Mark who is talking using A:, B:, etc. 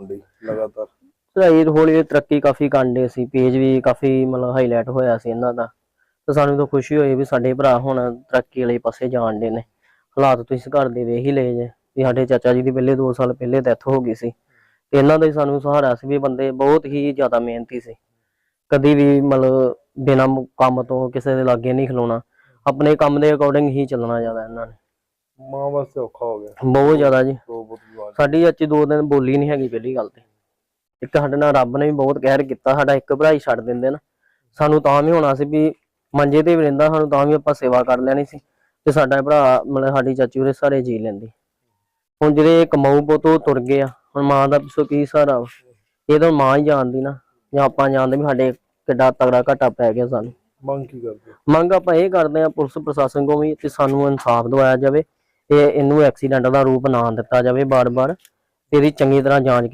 A: ਹੁੰਦੀ ਲਗਾਤਾਰ।
B: ਚੜਾਈ ਹੌਲੀ ਹੌਲੀ ਤਰੱਕੀ ਕਾਫੀ ਕਰਦੇ ਸੀ ਪੇਜ ਵੀ ਕਾਫੀ ਮਤਲਬ ਹਾਈਲਾਈਟ ਹੋਇਆ ਸੀ ਇਹਨਾਂ ਦਾ। ਤੇ ਸਾਨੂੰ ਤਾਂ ਖੁਸ਼ੀ ਹੋਈ ਵੀ ਸਾਡੇ ਭਰਾ ਹੁਣ ਤਰੱਕੀ ਵਾਲੇ ਪਾਸੇ ਜਾਣ ਦੇ ਨੇ। ਹਾਲਾਤ ਤੁਸੀਂ ਘਰ ਦੇ ਵੇਖ ਹੀ ਲਏ ਜੇ ਵੀ ਸਾਡੇ ਚਾਚਾ ਜੀ ਦੀ ਪਹਿਲੇ 2 ਸਾਲ ਪਹਿਲੇ ਡੈਥ ਹੋ ਗਈ ਸੀ। ਤੇ ਇਹਨਾਂ ਦਾ ਹੀ ਸਾਨੂੰ ਸਹਾਰਾ ਸੀ ਵੀ ਬੰਦੇ ਬਹੁਤ ਹੀ ਜ਼ਿਆਦਾ ਮਿਹਨਤੀ ਸੀ। ਕਦੀ ਵੀ ਮਤਲਬ ਬਿਨਾਂ ਕੰਮ ਤੋਂ ਕਿਸੇ ਦੇ ਲਾਗੇ ਨਹੀਂ ਖਲੋਣਾ। ਆਪਣੇ ਕੰਮ ਦੇ ਅਕੋਰਡਿੰਗ ਹੀ ਚੱਲਣਾ ਜ਼ਿਆਦਾ ਇਹਨਾਂ ਨੇ।
A: ਮਾਂ ਵਾਸਤੇ ਔਖਾ ਹੋ ਗਿਆ।
B: ਬਹੁਤ ਜ਼ਿਆਦਾ ਜੀ।
A: ਜਵਾਨ
B: ਸਾਡੀ ਅੱਜ ਦੋ ਦਿਨ ਬੋਲੀ ਨਹੀਂ ਹੈਗੀ ਪਹਿਲੀ ਗੱਲ ਤੇ। ਇੱਕ ਸਾਡੇ ਨਾਲ ਰੱਬ ਨੇ ਵੀ ਬਹੁਤ ਕਹਿਰ ਕੀਤਾ ਸਾਡਾ ਇੱਕ ਭਰਾ ਹੀ ਛੱਡ ਦਿੰਦੇ ਨਾ। ਸਾਨੂੰ ਤਾਂ ਵੀ ਹੋਣਾ ਸੀ ਵੀ ਮੰਜੇ ਤੇ ਵੀ ਰਹਿੰਦਾ ਸਾਨੂੰ ਤਾਂ ਵੀ ਆਪਾਂ ਸੇਵਾ ਕਰ ਲੈਣੀ ਸੀ ਤੇ ਸਾਡਾ ਭਰਾ ਮਤਲਬ ਸਾਡੀ ਚਾਚੀ ਉਹਦੇ ਸਾਰੇ ਜੀ ਲੈਂਦੀ। ਹੁਣ ਜਿਹੜੇ ਕਮਾਊ ਪੁੱਤ ਤੁਰ ਗਏ ਆ ਹੁਣ ਮਾਂ ਦਾ ਪਿੱਛੋਂ ਕੀ ਸਹਾਰਾ ਵਾ? ਇਹ ਤਾਂ ਮਾਂ ਹੀ ਜਾਣਦੀ ਨਾ ਜਾਂ ਆਪਾਂ ਜਾਣਦੇ ਵੀ ਸਾਡੇ ਕਿੱਡਾ ਤਗੜਾ ਘਾਟਾ ਪੈ ਗਿਆ ਸਾਨੂੰ।
A: ਮੰਗ ਕੀ ਕਰਦੇ
B: ਮੰਗ ਆਪਾਂ ਇਹ ਕਰਦੇ ਆ ਪੁਲਿਸ ਪ੍ਰਸ਼ਾਸਨ ਕੋਲ ਵੀ ਕਿ ਸਾਨੂੰ ਇਨਸਾਫ ਦਿਵਾਇਆ ਜਾਵੇ। ਤੇ ਇਹਨੂੰ ਐਕਸੀਡੈਂਟ ਦਾ ਰੂਪ ਨਾ ਦਿੱਤਾ ਜਾਵੇ ਬਾਰ-ਬਾਰ ਇਹਦੀ ਚੰਗੀ ਤਰ੍ਹਾਂ ਜਾਂਚ